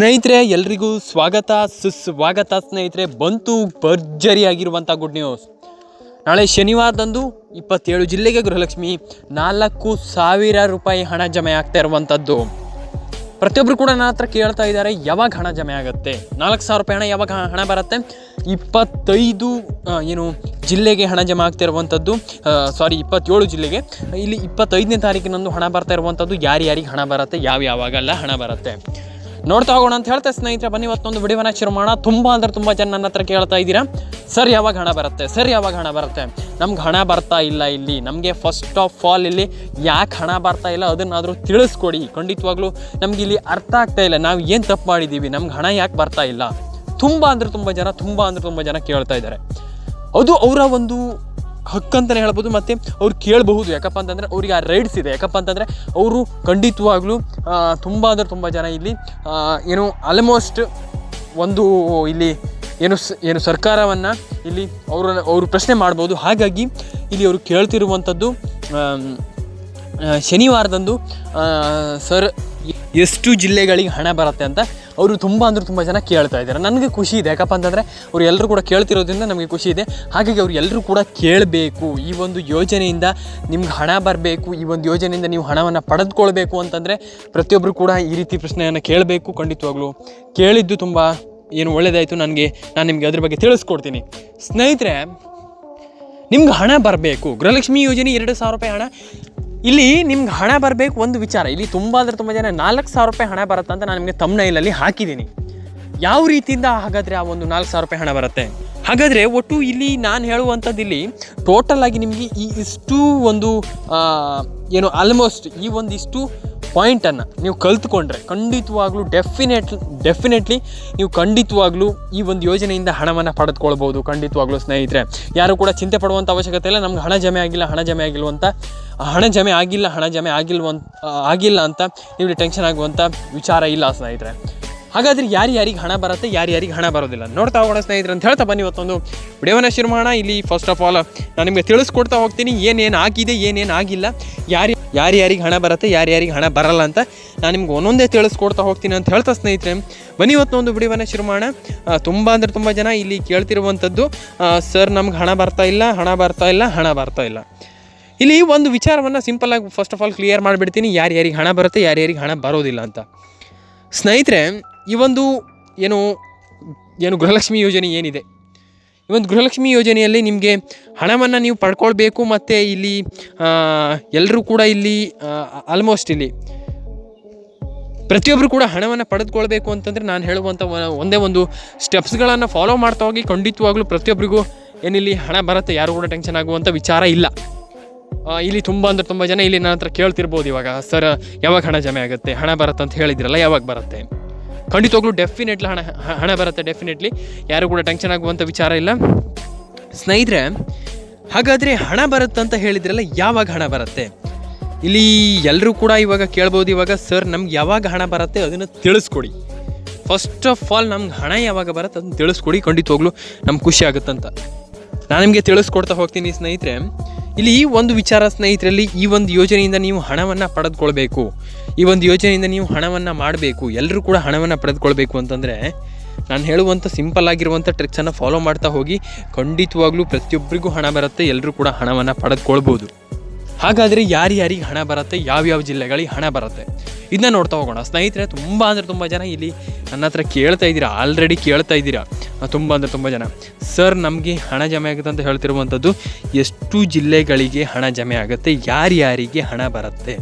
ಸ್ನೇಹಿತರೆ, ಎಲ್ರಿಗೂ ಸ್ವಾಗತ, ಸುಸ್ವಾಗತ ಸ್ನೇಹಿತರೆ. ಬಂತು ಭರ್ಜರಿಯಾಗಿರುವಂಥ ಗುಡ್ ನ್ಯೂಸ್ ನಾಳೆ ಶನಿವಾರದಂದು ಇಪ್ಪತ್ತೇಳು ಜಿಲ್ಲೆಗೆ ಗೃಹಲಕ್ಷ್ಮಿ ನಾಲ್ಕು ಸಾವಿರ ರೂಪಾಯಿ ಹಣ ಜಮೆ ಆಗ್ತಾ ಇರುವಂಥದ್ದು ಪ್ರತಿಯೊಬ್ಬರು ಕೂಡ ನನ್ನ ಹತ್ರ ಕೇಳ್ತಾ ಇದ್ದಾರೆ, ಯಾವಾಗ ಹಣ ಜಮೆ ಆಗುತ್ತೆ? ನಾಲ್ಕು ಸಾವಿರ ರೂಪಾಯಿ ಹಣ ಯಾವಾಗ ಹಣ ಬರುತ್ತೆ? ಇಪ್ಪತ್ತೈದು ಏನು, ಜಿಲ್ಲೆಗೆ ಹಣ ಜಮೆ ಆಗ್ತಾ ಇರುವಂಥದ್ದು ಸಾರಿ ಇಪ್ಪತ್ತೇಳು ಜಿಲ್ಲೆಗೆ. ಇಲ್ಲಿ ಇಪ್ಪತ್ತೈದನೇ ತಾರೀಕಿನಂದು ಹಣ ಬರ್ತಾ ಇರುವಂಥದ್ದು ಯಾರ್ಯಾರಿಗೆ ಹಣ ಬರುತ್ತೆ? ಯಾವ ಯಾವಾಗಲ್ಲ ಹಣ ಬರುತ್ತೆ. ನೋಡ್ತಾ ಹೋಗೋಣ ಅಂತ ಹೇಳ್ತಾ ಸ್ನೇಹಿತರೆ, ಬನ್ನಿ ಇವತ್ತೊಂದು ವಿಡಿಯೋನ ಶುರು ಮಾಡೋಣ. ತುಂಬ ಅಂದ್ರೆ ತುಂಬ ಜನ ನನ್ನ ಹತ್ರ ಕೇಳ್ತಾ ಇದ್ದೀರಾ. ಸರ್, ಯಾವಾಗ ಹಣ ಬರುತ್ತೆ? ಸರ್, ಯಾವಾಗ ಹಣ ಬರುತ್ತೆ? ನಮ್ಗೆ ಹಣ ಬರ್ತಾ ಇಲ್ಲ ಇಲ್ಲಿ. ನಮಗೆ ಫಸ್ಟ್ ಆಫ್ ಆಲ್ ಇಲ್ಲಿ ಯಾಕೆ ಹಣ ಬರ್ತಾ ಇಲ್ಲ ಅದನ್ನಾದರೂ ತಿಳಿಸ್ಕೊಡಿ. ಖಂಡಿತವಾಗ್ಲೂ ನಮ್ಗೆ ಇಲ್ಲಿ ಅರ್ಥ ಆಗ್ತಾ ಇಲ್ಲ. ನಾವು ಏನು ತಪ್ಪು ಮಾಡಿದ್ದೀವಿ ನಮ್ಗೆ ಹಣ ಯಾಕೆ ಬರ್ತಾ ಇಲ್ಲ? ತುಂಬ ಅಂದರೆ ತುಂಬ ಜನ, ತುಂಬ ಅಂದರೆ ತುಂಬ ಜನ ಕೇಳ್ತಾ ಇದ್ದಾರೆ. ಅದು ಅವರ ಒಂದು ಹಕ್ಕಂತಲೇ ಹೇಳ್ಬೋದು, ಮತ್ತು ಅವ್ರು ಕೇಳಬಹುದು. ಯಾಕಪ್ಪ ಅಂತಂದರೆ ಅವ್ರಿಗೆ ಆ ರೈಡ್ಸ್ ಇದೆ. ಯಾಕಪ್ಪ ಅಂತಂದರೆ ಅವರು ಖಂಡಿತವಾಗಲೂ ತುಂಬ ಅಂದರೆ ತುಂಬ ಜನ ಇಲ್ಲಿ ಏನು ಆಲ್ಮೋಸ್ಟ್ ಒಂದು ಇಲ್ಲಿ ಏನು ಏನು ಸರ್ಕಾರವನ್ನು ಇಲ್ಲಿ ಅವರು ಅವರು ಪ್ರಶ್ನೆ ಮಾಡ್ಬೋದು. ಹಾಗಾಗಿ ಇಲ್ಲಿ ಅವರು ಕೇಳ್ತಿರುವಂಥದ್ದು ಶನಿವಾರದಂದು ಸರ್ ಎಷ್ಟು ಜಿಲ್ಲೆಗಳಿಗೆ ಹಣ ಬರುತ್ತೆ ಅಂತ ಅವರು ತುಂಬ ಅಂದರೆ ತುಂಬ ಜನ ಕೇಳ್ತಾ ಇದ್ದಾರೆ. ನನಗೆ ಖುಷಿ ಇದೆ. ಯಾಕಪ್ಪ ಅಂತಂದರೆ ಅವ್ರು ಎಲ್ಲರೂ ಕೂಡ ಕೇಳ್ತಿರೋದ್ರಿಂದ ನಮಗೆ ಖುಷಿ ಇದೆ. ಹಾಗಾಗಿ ಅವ್ರು ಎಲ್ಲರೂ ಕೂಡ ಕೇಳಬೇಕು. ಈ ಒಂದು ಯೋಜನೆಯಿಂದ ನಿಮ್ಗೆ ಹಣ ಬರಬೇಕು. ಈ ಒಂದು ಯೋಜನೆಯಿಂದ ನೀವು ಹಣವನ್ನು ಪಡೆದುಕೊಳ್ಬೇಕು ಅಂತಂದರೆ ಪ್ರತಿಯೊಬ್ಬರು ಕೂಡ ಈ ರೀತಿ ಪ್ರಶ್ನೆಯನ್ನು ಕೇಳಬೇಕು ಖಂಡಿತವಾಗ್ಲೂ. ಕೇಳಿದ್ದು ತುಂಬ ಏನು ಒಳ್ಳೆಯದಾಯಿತು ನನಗೆ. ನಾನು ನಿಮಗೆ ಅದ್ರ ಬಗ್ಗೆ ತಿಳಿಸ್ಕೊಡ್ತೀನಿ. ಸ್ನೇಹಿತರೆ, ನಿಮ್ಗೆ ಹಣ ಬರಬೇಕು. ಗೃಹಲಕ್ಷ್ಮಿ ಯೋಜನೆ ಎರಡು ಸಾವಿರ ರೂಪಾಯಿ ಹಣ. ಇಲ್ಲಿ ನಿಮ್ಗೆ ಹಣ ಬರಬೇಕು ಒಂದು ವಿಚಾರ. ಇಲ್ಲಿ ತುಂಬ ಅಂದರೆ ತುಂಬ ಜನ ನಾಲ್ಕು ಸಾವಿರ ರೂಪಾಯಿ ಹಣ ಬರುತ್ತೆ ಅಂತ ನಾನು ನಿಮಗೆ ತಮ್ಮನೈಲಲ್ಲಿ ಹಾಕಿದ್ದೀನಿ. ಯಾವ ರೀತಿಯಿಂದ ಹಾಗಾದರೆ ಆ ಒಂದು ನಾಲ್ಕು ಸಾವಿರ ರೂಪಾಯಿ ಹಣ ಬರುತ್ತೆ? ಹಾಗಾದರೆ ಒಟ್ಟು ಇಲ್ಲಿ ನಾನು ಹೇಳುವಂಥದ್ದು ಇಲ್ಲಿ ಟೋಟಲ್ ಆಗಿ ನಿಮಗೆ ಈ ಇಷ್ಟು ಒಂದು ಏನು ಆಲ್ಮೋಸ್ಟ್ ಈ ಒಂದಿಷ್ಟು ಪಾಯಿಂಟನ್ನು ನೀವು ಕಲ್ತ್ಕೊಂಡ್ರೆ ಖಂಡಿತವಾಗ್ಲೂ ಡೆಫಿನೆಟ್ ಡೆಫಿನೆಟ್ಲಿ ನೀವು ಖಂಡಿತವಾಗ್ಲೂ ಈ ಒಂದು ಯೋಜನೆಯಿಂದ ಹಣವನ್ನು ಪಡೆದುಕೊಳ್ಬೋದು ಖಂಡಿತವಾಗ್ಲೂ ಸ್ನೇಹಿತರೆ. ಯಾರು ಕೂಡ ಚಿಂತೆ ಪಡುವಂಥ ಅವಶ್ಯಕತೆ ಇಲ್ಲ, ನಮ್ಗೆ ಹಣ ಜಮೆ ಆಗಿಲ್ಲ, ಹಣ ಜಮೆ ಆಗಿಲ್ವಂತ ಹಣ ಜಮೆ ಆಗಿಲ್ಲ, ಹಣ ಜಮೆ ಆಗಿಲ್ವಂತ ಆಗಿಲ್ಲ ಅಂತ ನಿಮಗೆ ಟೆನ್ಷನ್ ಆಗುವಂಥ ವಿಚಾರ ಇಲ್ಲ ಸ್ನೇಹಿತರೆ. ಹಾಗಾದ್ರೆ ಯಾರು ಯಾರಿಗೆ ಹಣ ಬರುತ್ತೆ, ಯಾರು ಯಾರಿಗೆ ಹಣ ಬರೋದಿಲ್ಲ. ನೋಡ್ತಾ ಹೋಗೋಣ ಸ್ನೇಹಿತರೆ ಅಂತ ಹೇಳ್ತಾ ಬನ್ನಿ ಇವತ್ತೊಂದು ವಿಡಿಯೋನ ಶುರು ಮಾಡೋಣ. ಇಲ್ಲಿ ಫಸ್ಟ್ ಆಫ್ ಆಲ್ ನಾನು ನಿಮಗೆ ತಿಳಿಸ್ಕೊಡ್ತಾ ಹೋಗ್ತೀನಿ. ಏನೇನು ಆಗಿದೆ, ಏನೇನು ಆಗಿಲ್ಲ ಯಾರು ಯಾರು ಯಾರಿಗೆ ಹಣ ಬರುತ್ತೆ, ಯಾರು ಯಾರಿಗೆ ಹಣ ಬರಲ್ಲ ಅಂತ ನಾನು ನಿಮ್ಗೆ ಒಂದೊಂದೇ ತಿಳಿಸ್ಕೊಡ್ತಾ ಹೋಗ್ತೀನಿ ಅಂತ ಹೇಳ್ತಾ ಸ್ನೇಹಿತರೆ. ಬನ್ನಿ ಇವತ್ತೊಂದು ವಿಡಿಯೋನ ಶುರು ಮಾಡೋಣ ತುಂಬ ಅಂದರೆ ತುಂಬ ಜನ ಇಲ್ಲಿ ಕೇಳ್ತಿರುವಂಥದ್ದು ಸರ್, ನಮ್ಗೆ ಹಣ ಬರ್ತಾ ಇಲ್ಲ, ಹಣ ಬರ್ತಾ ಇಲ್ಲ, ಹಣ ಬರ್ತಾ ಇಲ್ಲ. ಇಲ್ಲಿ ಒಂದು ವಿಚಾರವನ್ನು ಸಿಂಪಲ್ಲಾಗಿ ಫಸ್ಟ್ ಆಫ್ ಆಲ್ ಕ್ಲಿಯರ್ ಮಾಡಿಬಿಡ್ತೀನಿ. ಯಾರು ಯಾರಿಗೆ ಹಣ ಬರುತ್ತೆ, ಯಾರು ಯಾರಿಗೆ ಹಣ ಬರೋದಿಲ್ಲ ಅಂತ. ಸ್ನೇಹಿತರೆ, ಈ ಒಂದು ಏನು ಏನು ಗೃಹಲಕ್ಷ್ಮಿ ಯೋಜನೆ ಏನಿದೆ? ಈ ಒಂದು ಗೃಹಲಕ್ಷ್ಮಿ ಯೋಜನೆಯಲ್ಲಿ ನಿಮಗೆ ಹಣವನ್ನು ನೀವು ಪಡ್ಕೊಳ್ಬೇಕು ಮತ್ತು ಇಲ್ಲಿ ಎಲ್ಲರೂ ಕೂಡ ಇಲ್ಲಿ ಆಲ್ಮೋಸ್ಟ್ ಇಲ್ಲಿ. ಪ್ರತಿಯೊಬ್ಬರು ಕೂಡ ಹಣವನ್ನು ಪಡೆದುಕೊಳ್ಬೇಕು ಅಂತಂದರೆ ನಾನು ಹೇಳುವಂಥ ಒಂದೇ ಒಂದು ಸ್ಟೆಪ್ಸ್ಗಳನ್ನು ಫಾಲೋ ಮಾಡ್ತಾ ಹೋಗಿ ಖಂಡಿತವಾಗ್ಲೂ ಪ್ರತಿಯೊಬ್ಬರಿಗೂ ಏನಿಲ್ಲಿ ಹಣ ಬರುತ್ತೆ, ಯಾರು ಕೂಡ ಟೆನ್ಷನ್ ಆಗುವಂಥ ವಿಚಾರ ಇಲ್ಲ. ಇಲ್ಲಿ ತುಂಬ ಅಂದ್ರೆ ತುಂಬ ಜನ ಇಲ್ಲಿ ನನ್ನ ಹತ್ರ ಕೇಳ್ತಿರ್ಬೋದು ಇವಾಗ, ಸರ್, ಯಾವಾಗ ಹಣ ಜಮೆ ಆಗುತ್ತೆ? ಹಣ ಬರುತ್ತೆ ಅಂತ ಹೇಳಿದ್ರಲ್ಲ, ಯಾವಾಗ ಬರುತ್ತೆ? ಖಂಡಿತವಾಗ್ಲೂ ಡೆಫಿನೆಟ್ಲಿ ಹಣ ಹಣ ಬರುತ್ತೆ ಡೆಫಿನೆಟ್ಲಿ ಯಾರು ಕೂಡ ಟೆನ್ಷನ್ ಆಗುವಂಥ ವಿಚಾರ ಇಲ್ಲ. ಸ್ನೇಹಿತರೆ, ಹಾಗಾದರೆ ಹಣ ಬರುತ್ತೆ ಅಂತ ಹೇಳಿದ್ರಲ್ಲ, ಯಾವಾಗ ಹಣ ಬರುತ್ತೆ? ಇಲ್ಲಿ ಎಲ್ಲರೂ ಕೂಡ ಇವಾಗ ಕೇಳ್ಬೋದು, ಇವಾಗ ಸರ್ ನಮ್ಗೆ ಯಾವಾಗ ಹಣ ಬರುತ್ತೆ ಅದನ್ನು ತಿಳಿಸ್ಕೊಡಿ. ಫಸ್ಟ್ ಆಫ್ ಆಲ್ ನಮ್ಗೆ ಹಣ ಯಾವಾಗ ಬರುತ್ತೆ ಅದನ್ನು ತಿಳಿಸ್ಕೊಡಿ, ಖಂಡಿತವಾಗ್ಲೂ ನಮ್ಗೆ ಖುಷಿ ಆಗುತ್ತಂತ. ನಾನು ನಿಮಗೆ ತಿಳಿಸ್ಕೊಡ್ತಾ ಹೋಗ್ತೀನಿ ಸ್ನೇಹಿತರೆ. ಇಲ್ಲಿ ಈ ಒಂದು ವಿಚಾರ ಸ್ನೇಹಿತರಲ್ಲಿ ಈ ಒಂದು ಯೋಜನೆಯಿಂದ ನೀವು ಹಣವನ್ನು ಪಡೆದುಕೊಳ್ಬೇಕು. ಈ ಒಂದು ಯೋಜನೆಯಿಂದ ನೀವು ಹಣವನ್ನು ಮಾಡಬೇಕು ಎಲ್ಲರೂ ಕೂಡ ಹಣವನ್ನು ಪಡೆದುಕೊಳ್ಬೇಕು ಅಂತಂದರೆ ನಾನು ಹೇಳುವಂಥ ಸಿಂಪಲ್ ಆಗಿರುವಂಥ ಟ್ರಿಕ್ಸನ್ನು ಫಾಲೋ ಮಾಡ್ತಾ ಹೋಗಿ ಖಂಡಿತವಾಗ್ಲೂ ಪ್ರತಿಯೊಬ್ಬರಿಗೂ ಹಣ ಬರುತ್ತೆ ಎಲ್ಲರೂ ಕೂಡ ಹಣವನ್ನು ಪಡೆದುಕೊಳ್ಬೋದು. ಹಾಗಾದರೆ ಯಾರ್ಯಾರಿಗೆ ಹಣ ಬರುತ್ತೆ ಯಾವ್ಯಾವ ಜಿಲ್ಲೆಗಳಿಗೆ ಹಣ ಬರುತ್ತೆ? ಇದನ್ನ ನೋಡ್ತಾ ಹೋಗೋಣ. ಸ್ನೇಹಿತರೆ, ತುಂಬ ಅಂದರೆ ತುಂಬ ಜನ ಇಲ್ಲಿ ನನ್ನ ಹತ್ರ ಕೇಳ್ತಾ ಇದ್ದೀರಾ? ಆಲ್ರೆಡಿ ಕೇಳ್ತಾ ಇದ್ದೀರಾ? ತುಂಬ ಅಂದರೆ ತುಂಬ ಜನ. ಸರ್ ನಮಗೆ ಹಣ ಜಮೆ ಆಗುತ್ತೆ ಅಂತ ಹೇಳ್ತಿರುವಂಥದ್ದು ಎಷ್ಟು ಜಿಲ್ಲೆಗಳಿಗೆ ಹಣ ಜಮೆ ಆಗುತ್ತೆ ಯಾರ್ಯಾರಿಗೆ ಹಣ ಬರುತ್ತೆ?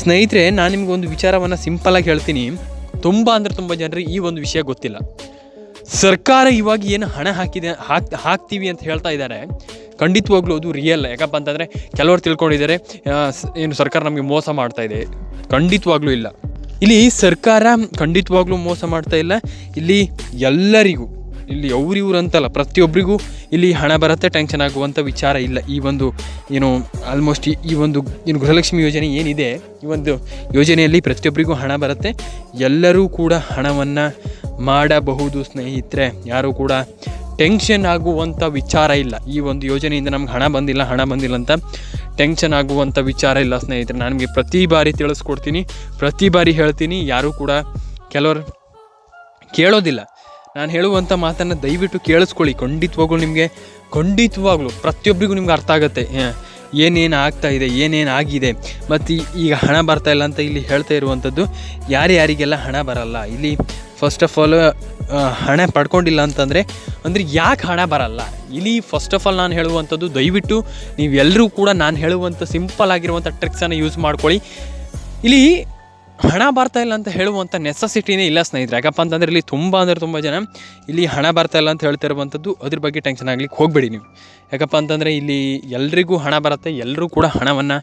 ಸ್ನೇಹಿತರೆ, ನಾನು ನಿಮ್ಗೆ ಒಂದು ವಿಚಾರವನ್ನು ಸಿಂಪಲಾಗಿ ಹೇಳ್ತೀನಿ. ತುಂಬ ಅಂದರೆ ತುಂಬ ಜನರಿಗೆ ಈ ಒಂದು ವಿಷಯ ಗೊತ್ತಿಲ್ಲ. ಸರ್ಕಾರ ಇವಾಗ ಏನು ಹಣ ಹಾಕಿದೆ, ಹಾಕ್, ಹಾಕ್ತೀವಿ ಅಂತ ಹೇಳ್ತಾ ಇದ್ದಾರೆ. ಖಂಡಿತವಾಗ್ಲೂ ಅದು ರಿಯಲ್ ಯಾಕಪ್ಪ ಅಂತಂದರೆ, ಕೆಲವರು ತಿಳ್ಕೊಂಡಿದ್ದಾರೆ ಏನು ಸರ್ಕಾರ ನಮಗೆ ಮೋಸ ಮಾಡ್ತಾ ಇದೆ. ಖಂಡಿತವಾಗ್ಲೂ ಇಲ್ಲ. ಇಲ್ಲಿ ಸರ್ಕಾರ ಖಂಡಿತವಾಗ್ಲೂ ಮೋಸ ಮಾಡ್ತಾ ಇಲ್ಲ. ಇಲ್ಲಿ ಎಲ್ಲರಿಗೂ ಇಲ್ಲಿ ಅವ್ರಿವ್ರು ಅಂತಲ್ಲ ಪ್ರತಿಯೊಬ್ಬರಿಗೂ ಇಲ್ಲಿ ಹಣ ಬರುತ್ತೆ ಟೆನ್ಷನ್ ಆಗುವಂಥ ವಿಚಾರ ಇಲ್ಲ. ಈ ಒಂದು, ಏನು ಆಲ್ಮೋಸ್ಟ್ ಈ- ಒಂದು, ಏನು ಗೃಹಲಕ್ಷ್ಮಿ ಯೋಜನೆ ಏನಿದೆ, ಈ ಒಂದು ಯೋಜನೆಯಲ್ಲಿ ಪ್ರತಿಯೊಬ್ಬರಿಗೂ ಹಣ ಬರುತ್ತೆ. ಎಲ್ಲರೂ ಕೂಡ ಹಣವನ್ನು ಮಾಡಬಹುದು ಸ್ನೇಹಿತರೆ. ಯಾರೂ ಕೂಡ ಟೆನ್ಷನ್ ಆಗುವಂಥ ವಿಚಾರ ಇಲ್ಲ. ಈ ಒಂದು ಯೋಜನೆಯಿಂದ ನಮ್ಗೆ ಹಣ ಬಂದಿಲ್ಲ ಹಣ ಬಂದಿಲ್ಲ ಅಂತ ಟೆನ್ಷನ್ ಆಗುವಂಥ ವಿಚಾರ ಇಲ್ಲ ಸ್ನೇಹಿತರೆ. ನನಗೆ ಪ್ರತಿ ಬಾರಿ ತಿಳಿಸ್ಕೊಡ್ತೀನಿ, ಪ್ರತಿ ಬಾರಿ ಹೇಳ್ತೀನಿ, ಯಾರೂ ಕೂಡ ಕೆಲವರು ಕೇಳೋದಿಲ್ಲ. ನಾನು ಹೇಳುವಂಥ ಮಾತನ್ನು ದಯವಿಟ್ಟು ಕೇಳಿಸ್ಕೊಳ್ಳಿ. ಖಂಡಿತವಾಗ್ಲೂ ನಿಮಗೆ, ಖಂಡಿತವಾಗ್ಲೂ ಪ್ರತಿಯೊಬ್ಬರಿಗೂ ನಿಮ್ಗೆ ಅರ್ಥ ಆಗುತ್ತೆ. ಏನೇನು ಆಗ್ತಾ ಇದೆ, ಏನೇನು ಆಗಿದೆ. ಮತ್ತು ಈಗ ಹಣ ಬರ್ತಾ ಇಲ್ಲ ಅಂತ ಇಲ್ಲಿ ಹೇಳ್ತಾ ಇರುವಂಥದ್ದು ಯಾರ್ಯಾರಿಗೆಲ್ಲ ಹಣ ಬರಲ್ಲ. ಇಲ್ಲಿ ಫಸ್ಟ್ ಆಫ್ ಆಲ್ ಹಣ ಪಡ್ಕೊಂಡಿಲ್ಲ ಅಂತಂದರೆ, ಅಂದರೆ ಯಾಕೆ ಹಣ ಬರಲ್ಲ? ಇಲ್ಲಿ ಫಸ್ಟ್ ಆಫ್ ಆಲ್ ನಾನು ಹೇಳುವಂಥದ್ದು ದಯವಿಟ್ಟು ನೀವೆಲ್ಲರೂ ಕೂಡ ನಾನು ಹೇಳುವಂಥ ಸಿಂಪಲ್ ಆಗಿರುವಂಥ ಟ್ರಿಕ್ಸನ್ನು ಯೂಸ್ ಮಾಡ್ಕೊಳ್ಳಿ. ಇಲ್ಲಿ ಹಣ ಬರ್ತಾ ಇಲ್ಲ ಅಂತ ಹೇಳುವಂಥ ನೆಸಸಿಟಿನೇ ಇಲ್ಲ ಸ್ನೇಹಿತರೆ. ಯಾಕಪ್ಪ ಅಂತಂದರೆ ಇಲ್ಲಿ ತುಂಬ ಅಂದರೆ ತುಂಬ ಜನ ಇಲ್ಲಿ ಹಣ ಬರ್ತಾ ಇಲ್ಲ ಅಂತ ಹೇಳ್ತಿರುವಂಥದ್ದು ಅದ್ರ ಬಗ್ಗೆ ಟೆನ್ಷನ್ ಆಗ್ಲಿಕ್ಕೆ ಹೋಗಬೇಡಿ ನೀವು. ಯಾಕಪ್ಪ ಅಂತಂದರೆ ಇಲ್ಲಿ ಎಲ್ರಿಗೂ ಹಣ ಬರುತ್ತೆ ಎಲ್ಲರೂ ಕೂಡ ಹಣವನ್ನು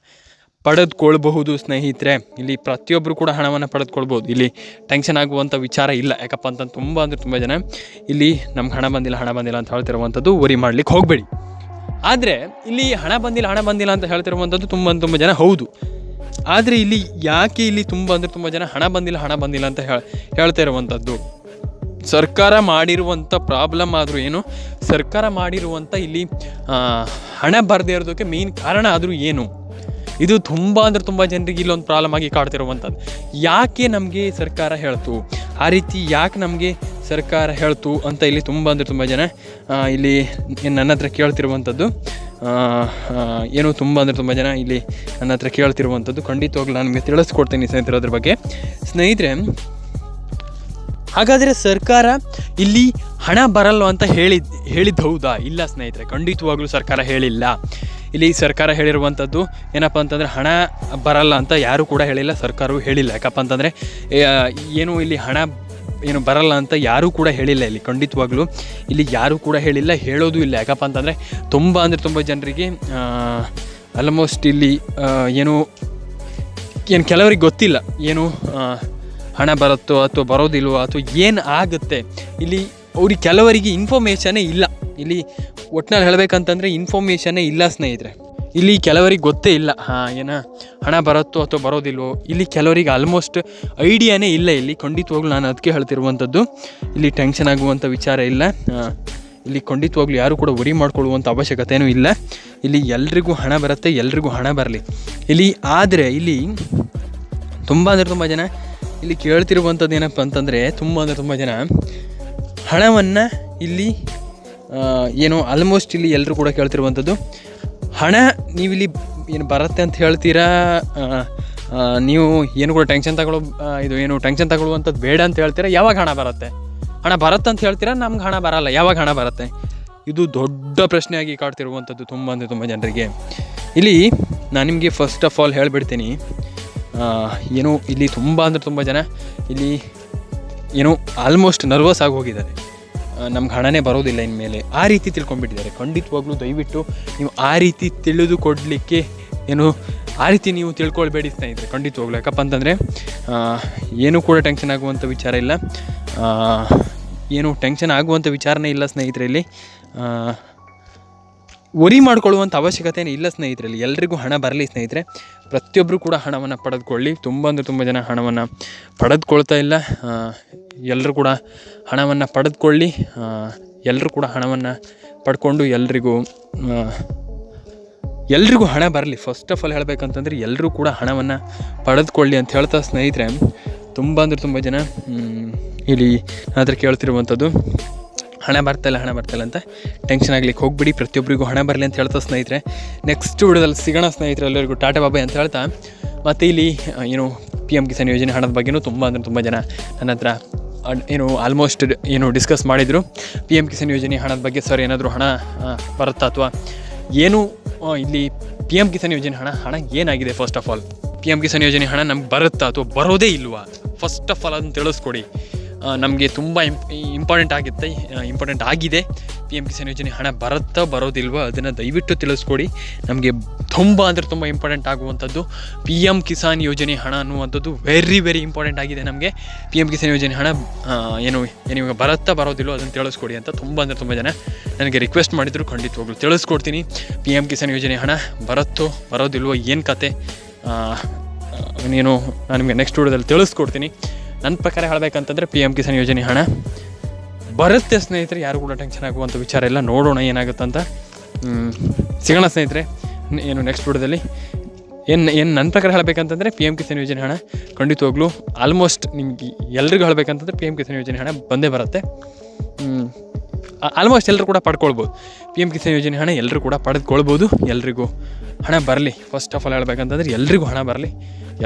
ಪಡೆದುಕೊಳ್ಬಹುದು ಸ್ನೇಹಿತರೆ. ಇಲ್ಲಿ ಪ್ರತಿಯೊಬ್ಬರು ಕೂಡ ಹಣವನ್ನು ಪಡೆದುಕೊಳ್ಬೋದು ಇಲ್ಲಿ ಟೆನ್ಷನ್ ಆಗುವಂಥ ವಿಚಾರ ಇಲ್ಲ. ಯಾಕಪ್ಪ ಅಂತಂದು ತುಂಬ ಅಂದರೆ ತುಂಬ ಜನ ಇಲ್ಲಿ ನಮ್ಗೆ ಹಣ ಬಂದಿಲ್ಲ ಹಣ ಬಂದಿಲ್ಲ ಅಂತ ಹೇಳ್ತಿರುವಂಥದ್ದು ವರಿ ಮಾಡಲಿಕ್ಕೆ ಹೋಗಬೇಡಿ. ಆದರೆ ಇಲ್ಲಿ ಹಣ ಬಂದಿಲ್ಲ ಹಣ ಬಂದಿಲ್ಲ ಅಂತ ಹೇಳ್ತಿರುವಂಥದ್ದು ತುಂಬ ತುಂಬ ಜನ ಹೌದು. ಆದರೆ ಇಲ್ಲಿ ಯಾಕೆ ಇಲ್ಲಿ ತುಂಬ ಅಂದರೆ ತುಂಬ ಜನ ಹಣ ಬಂದಿಲ್ಲ ಹಣ ಬಂದಿಲ್ಲ ಅಂತ ಹೇಳಿ, ಹೇಳ್ತಾ ಇರುವಂಥದ್ದು. ಸರ್ಕಾರ ಮಾಡಿರುವಂಥ ಪ್ರಾಬ್ಲಮ್ ಆದರೂ ಏನು? ಸರ್ಕಾರ ಮಾಡಿರುವಂಥ ಇಲ್ಲಿ ಹಣ ಬರದೇ ಇರೋದಕ್ಕೆ ಮೇಯ್ನ್ ಕಾರಣ ಆದರೂ ಏನು? ಇದು ತುಂಬ ಅಂದರೆ ತುಂಬ ಜನರಿಗೆ ಇಲ್ಲೊಂದು ಪ್ರಾಬ್ಲಮ್ ಆಗಿ ಕಾಡ್ತಿರುವಂಥದ್ದು. ಯಾಕೆ ನಮಗೆ ಸರ್ಕಾರ ಹೇಳ್ತು? ಆ ರೀತಿ ಯಾಕೆ ನಮಗೆ ಸರ್ಕಾರ ಹೇಳ್ತು ಅಂತ ಇಲ್ಲಿ ತುಂಬ ಅಂದರೆ ತುಂಬ ಜನ ಇಲ್ಲಿ ನನ್ನ ಹತ್ರ ಕೇಳ್ತಿರುವಂಥದ್ದು. ಏನು ತುಂಬ ಅಂದರೆ ತುಂಬ ಜನ ಇಲ್ಲಿ ನನ್ನ ಹತ್ರ ಕೇಳ್ತಿರುವಂಥದ್ದು. ಖಂಡಿತವಾಗ್ಲೂ ನಾನು ನಿಮಗೆ ತಿಳಿಸ್ಕೊಡ್ತೀನಿ ಸ್ನೇಹಿತರೆ ಅದ್ರ ಬಗ್ಗೆ. ಸ್ನೇಹಿತರೆ, ಹಾಗಾದರೆ ಸರ್ಕಾರ ಇಲ್ಲಿ ಹಣ ಬರಲ್ಲ ಅಂತ ಹೇಳಿದ್ ಹೇಳಿದ್ದು ಹೌದಾ? ಇಲ್ಲ ಸ್ನೇಹಿತರೆ, ಖಂಡಿತವಾಗ್ಲೂ ಸರ್ಕಾರ ಹೇಳಿಲ್ಲ. ಇಲ್ಲಿ ಸರ್ಕಾರ ಹೇಳಿರುವಂಥದ್ದು ಏನಪ್ಪ ಅಂತಂದರೆ ಹಣ ಬರಲ್ಲ ಅಂತ ಯಾರೂ ಕೂಡ ಹೇಳಿಲ್ಲ, ಸರ್ಕಾರವು ಹೇಳಿಲ್ಲ. ಯಾಕಪ್ಪ ಅಂತಂದರೆ ಏನು ಇಲ್ಲಿ ಹಣ ಏನು ಬರಲ್ಲ ಅಂತ ಯಾರೂ ಕೂಡ ಹೇಳಿಲ್ಲ ಇಲ್ಲಿ. ಖಂಡಿತವಾಗ್ಲೂ ಇಲ್ಲಿ ಯಾರೂ ಕೂಡ ಹೇಳಿಲ್ಲ, ಹೇಳೋದು ಇಲ್ಲ. ಯಾಕಪ್ಪ ಅಂತಂದರೆ ತುಂಬ ಅಂದರೆ ತುಂಬ ಜನರಿಗೆ ಆಲ್ಮೋಸ್ಟ್ ಇಲ್ಲಿ ಏನು ಏನು ಕೆಲವರಿಗೆ ಗೊತ್ತಿಲ್ಲ ಏನು ಹಣ ಬರುತ್ತೋ ಅಥವಾ ಬರೋದಿಲ್ವೋ ಅಥವಾ ಏನು ಆಗುತ್ತೆ. ಇಲ್ಲಿ ಅವ್ರಿಗೆ ಕೆಲವರಿಗೆ ಇನ್ಫಾರ್ಮೇಷನೇ ಇಲ್ಲ. ಇಲ್ಲಿ ಒಟ್ಟಿನಲ್ಲಿ ಹೇಳಬೇಕಂತಂದರೆ ಇನ್ಫಾರ್ಮೇಷನೇ ಇಲ್ಲ ಸ್ನೇಹಿತರೆ. ಇಲ್ಲಿ ಕೆಲವರಿಗೆ ಗೊತ್ತೇ ಇಲ್ಲ. ಹಾಂ, ಏನ? ಹಣ ಬರುತ್ತೋ ಅಥವಾ ಬರೋದಿಲ್ವೋ, ಇಲ್ಲಿ ಕೆಲವರಿಗೆ ಆಲ್ಮೋಸ್ಟ್ ಐಡಿಯಾನೇ ಇಲ್ಲ ಇಲ್ಲಿ. ಖಂಡಿತವಾಗ್ಲೂ ನಾನು ಅದಕ್ಕೆ ಹೇಳ್ತಿರುವಂಥದ್ದು. ಇಲ್ಲಿ ಟೆನ್ಷನ್ ಆಗುವಂಥ ವಿಚಾರ ಇಲ್ಲ. ಇಲ್ಲಿ ಖಂಡಿತವಾಗ್ಲೂ ಯಾರು ಕೂಡ ವರಿ ಮಾಡ್ಕೊಳ್ಳುವಂಥ ಅವಶ್ಯಕತೆಯೂ ಇಲ್ಲ. ಇಲ್ಲಿ ಎಲ್ರಿಗೂ ಹಣ ಬರುತ್ತೆ, ಎಲ್ರಿಗೂ ಹಣ ಬರಲಿ. ಇಲ್ಲಿ ಆದರೆ ಇಲ್ಲಿ ತುಂಬ ಅಂದರೆ ತುಂಬ ಜನ ಇಲ್ಲಿ ಕೇಳ್ತಿರುವಂಥದ್ದು ಏನಪ್ಪ ಅಂತಂದರೆ, ತುಂಬ ಅಂದರೆ ತುಂಬ ಜನ ಹಣವನ್ನು ಇಲ್ಲಿ ಏನು ಆಲ್ಮೋಸ್ಟ್ ಇಲ್ಲಿ ಎಲ್ಲರೂ ಕೂಡ ಕೇಳ್ತಿರುವಂಥದ್ದು. ಹಣ ನೀವಿಲ್ಲಿ ಏನು ಬರುತ್ತೆ ಅಂತ ಹೇಳ್ತೀರಾ? ನೀವು ಏನು ಕೂಡ ಟೆನ್ಷನ್ ತಗೊಳ್ಳೋ ಇದು ಏನು ಟೆನ್ಷನ್ ತಗೊಳ್ಳುವಂಥದ್ದು ಬೇಡ ಅಂತ ಹೇಳ್ತೀರಾ? ಯಾವಾಗ ಹಣ ಬರುತ್ತೆ? ಹಣ ಬರುತ್ತೆ ಅಂತ ಹೇಳ್ತೀರಾ? ನಮ್ಗೆ ಹಣ ಬರಲ್ಲ. ಯಾವಾಗ ಹಣ ಬರುತ್ತೆ? ಇದು ದೊಡ್ಡ ಪ್ರಶ್ನೆಯಾಗಿ ಕಾಡ್ತಿರುವಂಥದ್ದು ತುಂಬ ಅಂದರೆ ತುಂಬ ಜನರಿಗೆ. ಇಲ್ಲಿ ನಾನು ನಿಮಗೆ ಫಸ್ಟ್ ಆಫ್ ಆಲ್ ಹೇಳಿಬಿಡ್ತೀನಿ. ಏನು ಇಲ್ಲಿ ತುಂಬ ಅಂದರೆ ತುಂಬ ಜನ ಇಲ್ಲಿ ಏನೋ ಆಲ್ಮೋಸ್ಟ್ ನರ್ವಸ್ ಆಗಿ ಹೋಗಿದ್ದಾರೆ. ನಮ್ಗೆ ಹಣನೇ ಬರೋದಿಲ್ಲ ಇನ್ಮೇಲೆ. ಆ ರೀತಿ ತಿಳ್ಕೊಂಡ್ಬಿಟ್ಟಿದ್ದಾರೆ. ಖಂಡಿತವಾಗ್ಲೂ ದಯವಿಟ್ಟು ನೀವು ಆ ರೀತಿ ತಿಳಿದುಕೊಡಲಿಕ್ಕೆ ಏನು ಆ ರೀತಿ ನೀವು ತಿಳ್ಕೊಳ್ಬೇಡಿ ಸ್ನೇಹಿತರೆ ಖಂಡಿತವಾಗ್ಲೂ. ಯಾಕಪ್ಪ ಅಂತಂದರೆ ಏನೂ ಕೂಡ ಟೆನ್ಷನ್ ಆಗುವಂಥ ವಿಚಾರ ಇಲ್ಲ. ಏನು ಟೆನ್ಷನ್ ಆಗುವಂಥ ವಿಚಾರನೇ ಇಲ್ಲ ಸ್ನೇಹಿತರೆ ಇಲ್ಲಿ. ಆ, ವರಿ ಮಾಡ್ಕೊಳ್ಳುವಂಥ ಅವಶ್ಯಕತೆಯೇ ಇಲ್ಲ ಸ್ನೇಹಿತರಲ್ಲಿ ಎಲ್ರಿಗೂ ಹಣ ಬರಲಿ ಸ್ನೇಹಿತರೆ. ಪ್ರತಿಯೊಬ್ಬರು ಕೂಡ ಹಣವನ್ನು ಪಡೆದುಕೊಳ್ಳಿ. ತುಂಬ ಅಂದರೆ ತುಂಬ ಜನ ಹಣವನ್ನು ಪಡೆದುಕೊಳ್ತಾ ಇಲ್ಲ. ಎಲ್ಲರೂ ಕೂಡ ಹಣವನ್ನು ಪಡೆದುಕೊಳ್ಳಿ. ಎಲ್ಲರೂ ಕೂಡ ಹಣವನ್ನು ಪಡ್ಕೊಂಡು ಎಲ್ರಿಗೂ ಎಲ್ರಿಗೂ ಹಣ ಬರಲಿ. ಫಸ್ಟ್ ಆಫ್ ಆಲ್ ಹೇಳಬೇಕಂತಂದ್ರೆ ಎಲ್ಲರೂ ಕೂಡ ಹಣವನ್ನು ಪಡೆದುಕೊಳ್ಳಿ ಅಂತ ಹೇಳ್ತಾ ಸ್ನೇಹಿತರೆ. ತುಂಬ ಅಂದರೆ ತುಂಬ ಜನ ಇಲ್ಲಿ ಹತ್ರ ಕೇಳ್ತಿರುವಂಥದ್ದು. ಹಣ ಬರ್ತಾಯಿಲ್ಲ ಹಣ ಬರ್ತಾಯಿಲ್ಲ ಅಂತ ಟೆನ್ಷನ್ ಆಗ್ಲಿಕ್ಕೆ ಹೋಗ್ಬಿಡಿ ಪ್ರತಿಯೊಬ್ಬರಿಗೂ ಹಣ ಬರಲಿ ಅಂತ ಹೇಳ್ತಾ ಸ್ನೇಹಿತರೆ. ನೆಕ್ಸ್ಟ್ ವಿಡಿಯೋದಲ್ಲಿ ಸಿಗೋಣ ಸ್ನೇಹಿತರೆ, ಎಲ್ಲರಿಗೂ ಟಾಟಾ ಬಾಬಾಯ್ ಅಂತ ಹೇಳ್ತಾ. ಮತ್ತು ಇಲ್ಲಿ ಏನು ಪಿ ಎಂ ಕಿಸಾನ್ ಯೋಜನೆ ಹಣದ ಬಗ್ಗೆನೂ ತುಂಬ ಅಂದರೆ ತುಂಬ ಜನ ನನ್ನ ಹತ್ರ ಏನು ಆಲ್ಮೋಸ್ಟ್ ಏನು ಡಿಸ್ಕಸ್ ಮಾಡಿದರು. ಪಿ ಎಂ ಕಿಸಾನ್ ಯೋಜನೆ ಹಣದ ಬಗ್ಗೆ ಸರ್ ಏನಾದರೂ ಹಣ ಬರುತ್ತಾ ಅಥವಾ ಏನು ಇಲ್ಲಿ ಪಿ ಎಂ ಕಿಸಾನ್ ಯೋಜನೆ ಹಣ ಹಣ ಏನಾಗಿದೆ first of all P M Kisan ಯೋಜನೆ ಹಣ ನಮ್ಗೆ ಬರುತ್ತಾ ಅಥವಾ ಬರೋದೇ ಇಲ್ವಾ? ಫಸ್ಟ್ ಆಫ್ ಆಲ್ ಅದನ್ನು ತಿಳಿಸ್ಕೊಡಿ. ನಮಗೆ ತುಂಬ ಇಂಪ್ ಇಂಪಾರ್ಟೆಂಟ್ ಆಗುತ್ತೆ ಇಂಪಾರ್ಟೆಂಟ್ ಆಗಿದೆ. ಪಿ ಎಂ ಕಿಸಾನ್ ಯೋಜನೆ ಹಣ ಬರುತ್ತಾ ಬರೋದಿಲ್ವೋ ಅದನ್ನು ದಯವಿಟ್ಟು ತಿಳಿಸ್ಕೊಡಿ. ನಮಗೆ ತುಂಬ ಅಂದರೆ ತುಂಬ ಇಂಪಾರ್ಟೆಂಟ್ ಆಗುವಂಥದ್ದು ಪಿ ಎಂ ಕಿಸಾನ್ ಯೋಜನೆ ಹಣ ಅನ್ನುವಂಥದ್ದು ವೆರಿ ವೆರಿ ಇಂಪಾರ್ಟೆಂಟ್ ಆಗಿದೆ ನಮಗೆ. ಪಿ ಎಂ ಕಿಸಾನ್ ಯೋಜನೆ ಹಣ ಏನು ಏನು ಇವಾಗ ಬರುತ್ತಾ ಬರೋದಿಲ್ಲೋ ಅದನ್ನು ತಿಳಿಸ್ಕೊಡಿ ಅಂತ ತುಂಬ ಅಂದರೆ ತುಂಬ ಜನ ನನಗೆ ರಿಕ್ವೆಸ್ಟ್ ಮಾಡಿದ್ರು ಖಂಡಿತವಾಗ್ಲೂ ತಿಳಿಸ್ಕೊಡ್ತೀನಿ. ಪಿ ಎಂ ಕಿಸಾನ್ ಯೋಜನೆ ಹಣ ಬರುತ್ತೋ ಬರೋದಿಲ್ವೋ ಏನು ಕತೆ ನೀನು ನಾನು ನಿಮಗೆ ನೆಕ್ಸ್ಟ್ ವಿಡಿಯೋದಲ್ಲಿ ತಿಳಿಸ್ಕೊಡ್ತೀನಿ. ನನ್ನ ಪ್ರಕಾರ ಹೇಳಬೇಕಂತಂದರೆ ಪಿ ಎಂ ಕಿಸಾನ್ ಯೋಜನೆ ಹಣ. ಬರುತ್ತೆ ಸ್ನೇಹಿತರೆ ಯಾರು ಕೂಡ ಟೆನ್ಷನ್ ಆಗುವಂಥ ವಿಚಾರ ಇಲ್ಲ. ನೋಡೋಣ ಏನಾಗುತ್ತಂತ ಅಂತ. ಸಿಗೋಣ ಸ್ನೇಹಿತರೆ, ಏನು ನೆಕ್ಸ್ಟ್ ವಿಡಿಯೋದಲ್ಲಿ. ಏನು ಏನು ನನ್ನ ಪ್ರಕಾರ ಹೇಳಬೇಕಂತಂದರೆ ಪಿ ಎಂ ಕಿಸಾನ್ ಯೋಜನೆ ಹಣ. ಖಂಡಿತವಾಗ್ಲೂ ಆಲ್ಮೋಸ್ಟ್ ನಿಮ್ಗೆ ಎಲ್ರಿಗೂ ಹೇಳಬೇಕಂತಂದ್ರೆ ಪಿ ಎಂ ಕಿಸಾನ್ ಯೋಜನೆ ಹಣ ಬಂದೇ ಬರುತ್ತೆ. ಆಲ್ಮೋಸ್ಟ್ ಎಲ್ಲರೂ ಕೂಡ ಪಡ್ಕೊಳ್ಬೋದು. ಪಿ ಎಂ ಕಿಸಾನ್ ಯೋಜನೆ ಹಣ ಎಲ್ಲರೂ ಕೂಡ ಪಡೆದುಕೊಳ್ಬೋದು ಎಲ್ರಿಗೂ ಹಣ ಬರಲಿ. ಫಸ್ಟ್ ಆಫ್ ಆಲ್ ಹೇಳ್ಬೇಕಂತಂದ್ರೆ ಎಲ್ರಿಗೂ ಹಣ ಬರಲಿ.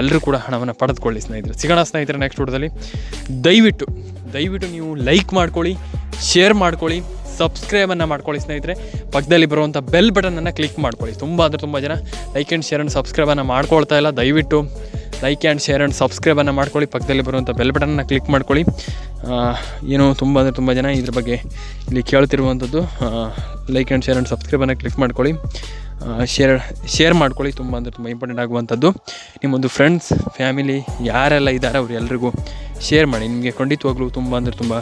ಎಲ್ಲರೂ ಕೂಡ ಹಣವನ್ನು ಪಡೆದುಕೊಳ್ಳಿ ಸ್ನೇಹಿತರೆ. ಸಿಗೋಣ ಸ್ನೇಹಿತರೆ ನೆಕ್ಸ್ಟ್ ವಿಡಿಯೋದಲ್ಲಿ ದಯವಿಟ್ಟು ದಯವಿಟ್ಟು ನೀವು ಲೈಕ್ ಮಾಡ್ಕೊಳ್ಳಿ ಶೇರ್ ಮಾಡ್ಕೊಳ್ಳಿ ಸಬ್ಸ್ಕ್ರೈಬನ್ನು ಮಾಡ್ಕೊಳ್ಳಿ ಸ್ನೇಹಿತರೆ. ಪಕ್ಕದಲ್ಲಿ ಬರುವಂಥ ಬೆಲ್ ಬಟನನ್ನು ಕ್ಲಿಕ್ ಮಾಡ್ಕೊಳ್ಳಿ. ತುಂಬ ಅಂದರೆ ತುಂಬ ಜನ ಲೈಕ್ ಆ್ಯಂಡ್ ಶೇರ್ ಆ್ಯಂಡ್ ಸಬ್ಸ್ಕ್ರೈಬನ್ನು ಮಾಡ್ಕೊಳ್ತಾ ಇಲ್ಲ. ದಯವಿಟ್ಟು ಲೈಕ್ ಆ್ಯಂಡ್ ಶೇರ್ ಆ್ಯಂಡ್ ಸಬ್ಸ್ಕ್ರೈಬನ್ನು ಮಾಡ್ಕೊಳ್ಳಿ. ಪಕ್ಕದಲ್ಲಿ ಬರುವಂಥ ಬೆಲ್ ಬಟನನ್ನು ಕ್ಲಿಕ್ ಮಾಡ್ಕೊಳ್ಳಿ. ಏನು ತುಂಬ ಅಂದರೆ ತುಂಬ ಜನ ಇದ್ರ ಬಗ್ಗೆ ಇಲ್ಲಿ ಕೇಳ್ತಿರುವಂಥದ್ದು ಲೈಕ್ ಆ್ಯಂಡ್ ಶೇರ್ ಆ್ಯಂಡ್ ಸಬ್ಸ್ಕ್ರೈಬನ್ನು ಕ್ಲಿಕ್ ಮಾಡ್ಕೊಳ್ಳಿ. ಶೇರ್ ಶೇರ್ ಮಾಡ್ಕೊಳ್ಳಿ. ತುಂಬ ಅಂದರೆ ತುಂಬ ಇಂಪಾರ್ಟೆಂಟ್ ಆಗುವಂಥದ್ದು. ನಿಮ್ಮೊಂದು ಫ್ರೆಂಡ್ಸ್ ಫ್ಯಾಮಿಲಿ ಯಾರೆಲ್ಲ ಇದ್ದಾರೆ ಅವ್ರು ಎಲ್ರಿಗೂ ಶೇರ್ ಮಾಡಿ. ನಿಮಗೆ ಖಂಡಿತವಾಗ್ಲೂ ತುಂಬ ಅಂದರೆ ತುಂಬ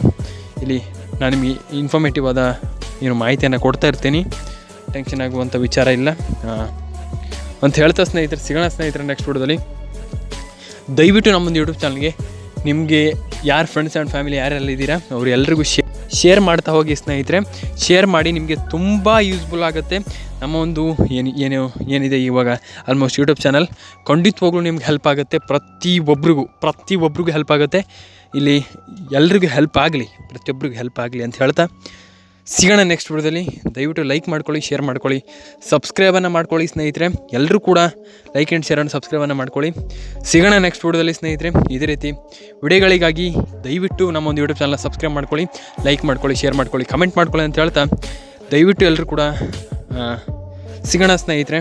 ಇಲ್ಲಿ ನಾನು ನಿಮಗೆ ಇನ್ಫಾರ್ಮೇಟಿವ್ ಆದ ಏನು ಮಾಹಿತಿಯನ್ನು ಕೊಡ್ತಾ ಇರ್ತೀನಿ. ಟೆನ್ಷನ್ ಆಗುವಂಥ ವಿಚಾರ ಇಲ್ಲ. ಅಂತ ಹೇಳ್ತಾ ಸ್ನೇಹಿತರೆ, ಸಿಗೋಣ ಸ್ನೇಹಿತರೆ ನೆಕ್ಸ್ಟ್ ವಿಡಿಯೋದಲ್ಲಿ. ದಯವಿಟ್ಟು ನಮ್ಮೊಂದು ಯೂಟ್ಯೂಬ್ ಚಾನಲ್ಗೆ ನಿಮಗೆ ಯಾರು ಫ್ರೆಂಡ್ಸ್ ಆ್ಯಂಡ್ ಫ್ಯಾಮಿಲಿ ಯಾರೆಲ್ಲ ಇದ್ದೀರಾ ಅವ್ರು ಎಲ್ರಿಗೂ ಶೇ ಶೇರ್ ಮಾಡ್ತಾ ಹೋಗಿ ಸ್ನೇಹಿತರೆ. ಶೇರ್ ಮಾಡಿ ನಿಮಗೆ ತುಂಬ ಯೂಸ್ಫುಲ್ ಆಗುತ್ತೆ. ನಮ್ಮ ಒಂದು ಏನು ಏನು, ಏನಿದೆ ಇವಾಗ ಆಲ್ಮೋಸ್ಟ್ ಯೂಟ್ಯೂಬ್ ಚಾನಲ್ ಖಂಡಿತವಾಗ್ಲೂ ನಿಮ್ಗೆ ಹೆಲ್ಪ್ ಆಗುತ್ತೆ. ಪ್ರತಿಯೊಬ್ಬರಿಗೂ ಪ್ರತಿಯೊಬ್ಬರಿಗೂ ಹೆಲ್ಪ್ ಆಗುತ್ತೆ. ಇಲ್ಲಿ ಎಲ್ರಿಗೂ ಹೆಲ್ಪ್ ಆಗಲಿ ಪ್ರತಿಯೊಬ್ಬರಿಗೂ ಹೆಲ್ಪ್ ಆಗಲಿ ಅಂತ ಹೇಳ್ತಾ. ಸಿಗೋಣ ನೆಕ್ಸ್ಟ್ ವಿಡಿಯೋದಲ್ಲಿ. ದಯವಿಟ್ಟು ಲೈಕ್ ಮಾಡ್ಕೊಳ್ಳಿ ಶೇರ್ ಮಾಡ್ಕೊಳ್ಳಿ. ಸಬ್ಸ್ಕ್ರೈಬನ್ನು ಮಾಡ್ಕೊಳ್ಳಿ ಸ್ನೇಹಿತರೆ. ಎಲ್ಲರೂ ಕೂಡ ಲೈಕ್ ಆ್ಯಂಡ್ ಶೇರ್ ಆ್ಯಂಡ್ ಸಬ್ಸ್ಕ್ರೈಬನ್ನು ಮಾಡ್ಕೊಳ್ಳಿ. ಸಿಗೋಣ ನೆಕ್ಸ್ಟ್ ವಿಡಿಯೋದಲ್ಲಿ ಸ್ನೇಹಿತರೆ. ಇದೇ ರೀತಿ ವಿಡಿಯೋಗಳಿಗಾಗಿ ದಯವಿಟ್ಟು ನಮ್ಮ ಒಂದು ಯೂಟ್ಯೂಬ್ ಚಾನಲ್ ಸಬ್ಸ್ಕ್ರೈಬ್ ಮಾಡ್ಕೊಳ್ಳಿ ಲೈಕ್ ಮಾಡ್ಕೊಳ್ಳಿ ಶೇರ್ ಮಾಡ್ಕೊಳ್ಳಿ ಕಮೆಂಟ್ ಮಾಡ್ಕೊಳ್ಳಿ ಅಂತ ಹೇಳ್ತಾ ದಯವಿಟ್ಟು ಎಲ್ಲರೂ ಕೂಡ ಸಿಗೋಣ ಸ್ನೇಹಿತರೆ.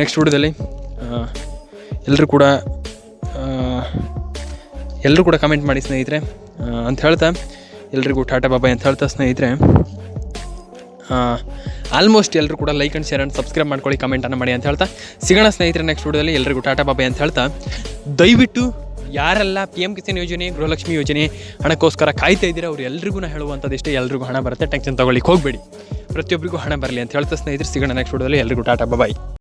ನೆಕ್ಸ್ಟ್ ವಿಡಿಯೋದಲ್ಲಿ ಎಲ್ಲರೂ ಕೂಡ ಎಲ್ಲರೂ ಕೂಡ ಕಮೆಂಟ್ ಮಾಡಿ ಸ್ನೇಹಿತರೆ ಅಂತ ಹೇಳ್ತಾ ಎಲ್ರಿಗೂ ಟಾಟಾ ಬಾಬಾಯ್ ಅಂತ ಹೇಳ್ತಾ ಸ್ನೇಹಿತರೆ. ಆಲ್ಮೋಸ್ಟ್ ಎಲ್ಲರೂ ಕೂಡ like and share and subscribe ಮಾಡ್ಕೊಳ್ಳಿ ಕಮೆಂಟನ್ನು ಮಾಡಿ ಅಂತ ಹೇಳ್ತಾ. ಸಿಗೋಣ ಸ್ನೇಹಿತರೆ ನೆಕ್ಸ್ಟ್ ವಿಡಿಯೋದಲ್ಲಿ ಎಲ್ರಿಗೂ ಟಾಟಾ ಬಾಬಾಯ್ ಅಂತ ಹೇಳ್ತಾ. ದಯವಿಟ್ಟು ಯಾರೆಲ್ಲ ಪಿ ಎಂ ಕಿಸಾನ್ ಯೋಜನೆ, ಗೃಹಲಕ್ಷ್ಮಿ ಯೋಜನೆ ಹಣಕ್ಕೋಸ್ಕರ ಕಾಯ್ತಾ ಇದ್ದೀರಾ, ಅವ್ರು ಎಲ್ರಿಗೂ ಹೇಳುವಂಥದ್ದು ಇಷ್ಟೇ. ಎಲ್ರಿಗೂ ಹಣ ಬರುತ್ತೆ ಟೆನ್ಷನ್ ತೊಗೊಳ್ಳಿಕ್ಕೆ ಹೋಗಬೇಡಿ. ಪ್ರತಿಯೊಬ್ಬರಿಗೂ ಹಣ ಬರಲಿ ಅಂತ ಹೇಳ್ತಾ ಸ್ನೇಹಿತರೆ, ಸಿಗೋಣ ನೆಕ್ಸ್ಟ್ ವಿಡಿಯೋದಲ್ಲಿ ಎಲ್ರಿಗೂ ಟಾಟಾ ಬಾಬಾಯ್.